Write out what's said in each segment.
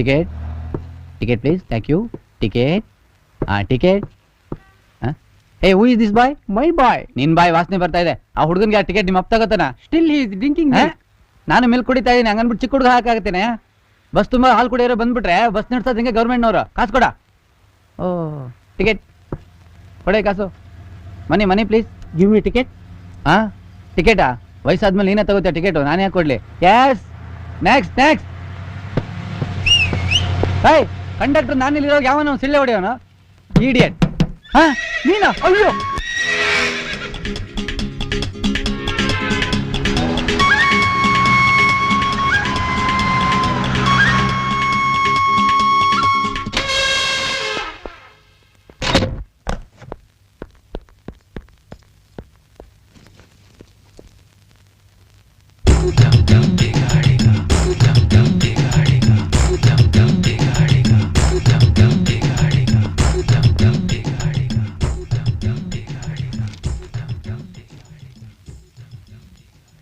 Ticket ticket please thank you ticket ಹಾಂ ticket ಏ who is this boy ಮೈ ಬಾಯ್ ನಿನ್ ಬಾಯ್ ವಾಸನೆ ಬರ್ತಾ ಇದೆ. ಆ ಹುಡುಗನ್ಗೆ ಆ ಟಿಕೆಟ್ ನಿಮ್ಮ ಅಪ್ಪ ತಗೋತಾನ? ಸ್ಟಿಲ್ ಈಸ್ ಡ್ರಿಂಕಿಂಗ್ ನಾನು ಮಿಲ್ಕ್ ಕುಡಿತಾ ಇದ್ದೀನಿ ಹಂಗನ್ಬಿಟ್ಟು ಚಿಕ್ಕ ಹುಡುಗ ಹಾಕಾಗತ್ತೇನೆ. ಬಸ್ ತುಂಬ ಹಾಲು ಕುಡಿಯೋರು ಬಂದ್ಬಿಟ್ರೆ ಬಸ್ ನಡೆಸೋದು ಹಿಂಗೆ ಗೌರ್ಮೆಂಟ್ನವರು? ಕಾಸು ಕೊಡ. ಓ. ಟಿಕೆಟ್ ಕೊಡೆ ಕಾಸು. Money money please give me ticket ಹಾಂ ಟಿಕೆಟಾ ವಯಸ್ಸಾದ್ಮೇಲೆ ನೀನೇ ತಗೋತೀಯ ಟಿಕೆಟು ನಾನು ಯಾಕೆ ಕೊಡಲಿ? Yes next next high conductor ನಾನು ಇಲ್ಲಿರೋ ಯಾವನು ಸಿಳ್ಳೆ ಹೊಡೆಯವನು ಇಡಿಯಟ್ ಹಾ ನೀನಾ ಅಯ್ಯೋ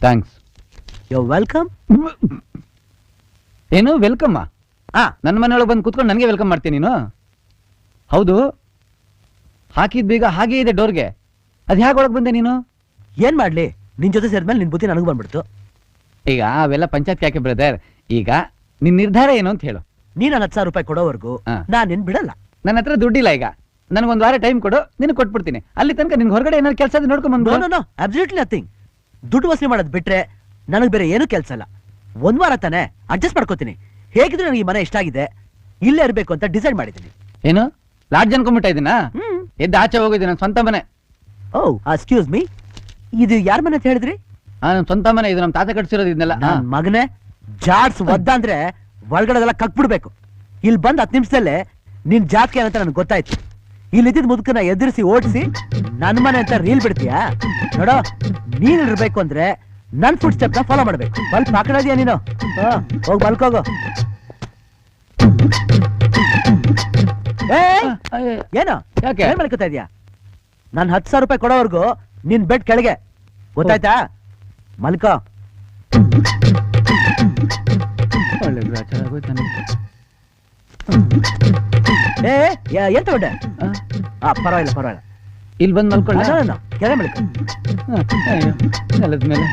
ಥ್ಯಾಂಕ್ಸ್ ಯೋ ವೆಲ್ಕಮ್ ಏನು ವೆಲ್ಕಮ್ ಆ. ನನ್ನ ಮನೆಯೊಳಗೆ ಬಂದು ಕೂತ್ಕೊಂಡು ನನಗೆ ವೆಲ್ಕಮ್ ಮಾಡ್ತೀನಿ ನೀನು? ಹೌದು. ಹಾಕಿದ ಬೀಗ ಹಾಗೆ ಇದೆ ಡೋರ್ಗೆ. ಅದು ಹೇಗೆ ಒಳಗೆ ಬಂದೆ ನೀನು? ಏನು ಮಾಡ್ಲಿ? ನಿನ್ನ ಜೊತೆ ಸೇರಿದ್ಮೇಲೆ ನಿನ್ ಬುದ್ಧಿ ನನಗೆ ಬಂದ್ಬಿಡ್ತು. ಈಗ ಅವೆಲ್ಲ ಪಂಚಾಯತ್ ಯಾಕೆ ಬ್ರದರ್? ಈಗ ನಿನ್ನ ನಿರ್ಧಾರ ಏನು ಅಂತ ಹೇಳು. ನೀನು ನನ್ನ ಹತ್ತು ಸಾವಿರ ರೂಪಾಯಿ ಕೊಡೋವರೆಗೂ ನಾನು ನಿನ್ನ ನಿನ್ ಬಿಡಲ್ಲ. ನನ್ನ ಹತ್ರ ದುಡ್ಡಿಲ್ಲ ಈಗ. ನನಗೊಂದು ವಾರ ಟೈಮ್ ಕೊಡು ನಿನಗೆ ಕೊಟ್ಬಿಡ್ತೀನಿ. ಅಲ್ಲಿ ತನಕ ನಿನ್ಗೆ ಹೊರಗಡೆ ಏನಾದ್ರು ಕೆಲಸ ನೋಡ್ಕೊಂಡು ನೋ ಬಂದು ನೋ ನೋ ಅಬ್ಸಲ್ಯೂಟ್ಲಿ ನಥಿಂಗ್ ದುಡ್ಡು ವಸೂಲಿ ಮಾಡೋದು ಬಿಟ್ರೆ ನನಗೆ ಬೇರೆ ಏನೂ ಕೆಲ್ಸ ಇಲ್ಲ. ಒಂದ್ ವಾರ ತಾನೆ ಅಡ್ಜಸ್ಟ್ ಮಾಡ್ಕೋತೀನಿ. ಹೇಗಿದ್ರು ನನಗೆ ಈ ಮನೆ ಇಷ್ಟ ಆಗಿದೆ ಇಲ್ಲೇ ಇರಬೇಕು ಅಂತ ಡಿಸೈಡ್ ಮಾಡಿದ್ದೀನಿ. ಏನು? ಲಾಡ್ಜ್ ಅನ್ಕೊಂಬಿಟ್ಟ ಇದೀನಾ ಹ್ಮ್. ಎದ್ದು ಆಚೆ ಹೋಗಿದ್ದೀನಿ ನನ್ನ ಸ್ವಂತ ಮನೆ. ಓ ಎಕ್ಸ್ಕ್ಯೂಸ್ ಮೀ ಇದು ಯಾರ ಮನೆ ಅಂತ ಹೇಳಿದ್ರಿ? ಆ, ನನ್ನ ಸ್ವಂತ ಮನೆ ಇದು ನಮ್ಮ ತಾತ ಕಟ್ಸಿರೋದು ಇದನ್ನೆಲ್ಲ. ನನ್ ಮಗನೇ ಜಾಡ್ಸ್ ಒದ್ದ ಅಂದ್ರೆ ಒಳಗಡೆದೆಲ್ಲ ಕಕ್ಬಿಡ್ಬೇಕು. ಇಲ್ಲಿ ಬಂದ್ ಹತ್ತು ನಿಮಿಷದಲ್ಲೇ ನಿನ್ ಜಾತಕ ಏನಂತ ನನಗೆ ಗೊತ್ತಾಯ್ತು. ಇಲ್ಲಿ ಇದ್ದಿದ್ ಮುದುಕನ ಎದುರಿಸಿ ಓಡಿಸಿ ನನ್ ಮನೆ ಅಂತ ರೀಲ್ ಬಿಡ್ತೀಯಾ? ನೋಡೋ ನೀನ್ ಇರ್ಬೇಕು ಅಂದ್ರೆ ನನ್ ಫುಡ್ ಸ್ಟೆಪ್ನ ಫಾಲೋ ಮಾಡ್ಬೇಕು. ಬಲ್ಪ್ ಹಾಕಡಿದ್ಯಾ ನೀನು? ಹೋಗ್ ಬಲ್ಕೋಗು ಏ ಏನು? ಯಾಕೆ? ಏನ್ ಮಲ್ಕೋತಾ ಇದೀಯಾ? ನಾನು ಹತ್ತು ಸಾವಿರ ರೂಪಾಯಿ ಕೊಡೋವರೆಗೂ ನಿನ್ ಬೆಡ್ ಕೆಳಗೆ. ಗೊತ್ತಾಯ್ತಾ? ಮಲ್ಕೋ. ಒಳ್ಳೆ. ಏ ಯಾ- ಎಂತ ಹೊಡೆ ಆ, ಪರವಾಗಿಲ್ಲ ಪರವಾಗಿಲ್ಲ. ಇಲ್ಲಿ ಬಂದು ಮಲ್ಕೊಳ್ಳ. ಕೆರೆ ಮಲ್ಕೋ ನೆಲದ ಮೇಲೆ.